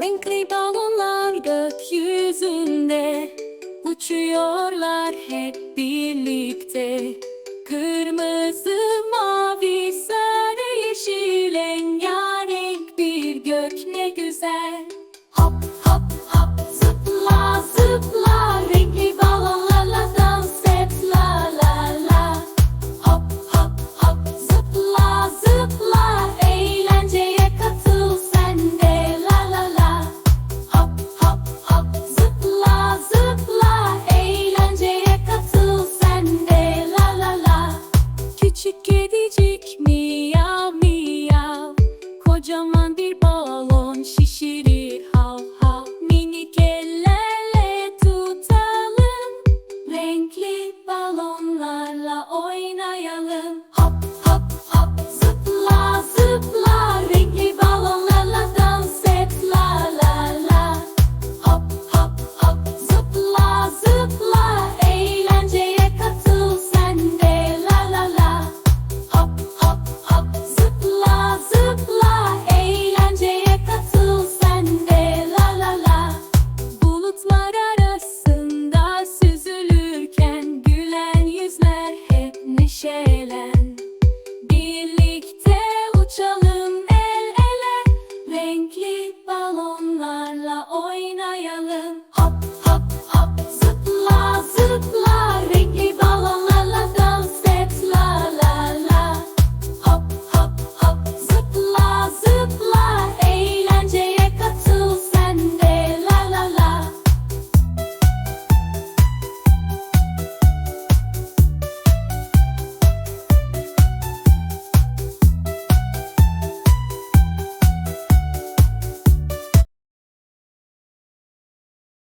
Renkli balonlar gökyüzünde Uçuyorlar hep birlikte. Kırmızı, mavi, sarı, yeşil Rengarenk bir gök ne güzel. Hop hop hop zıpla zıpla. küçük kedicik miyav miyav. Kocaman bir balon şişir endişelen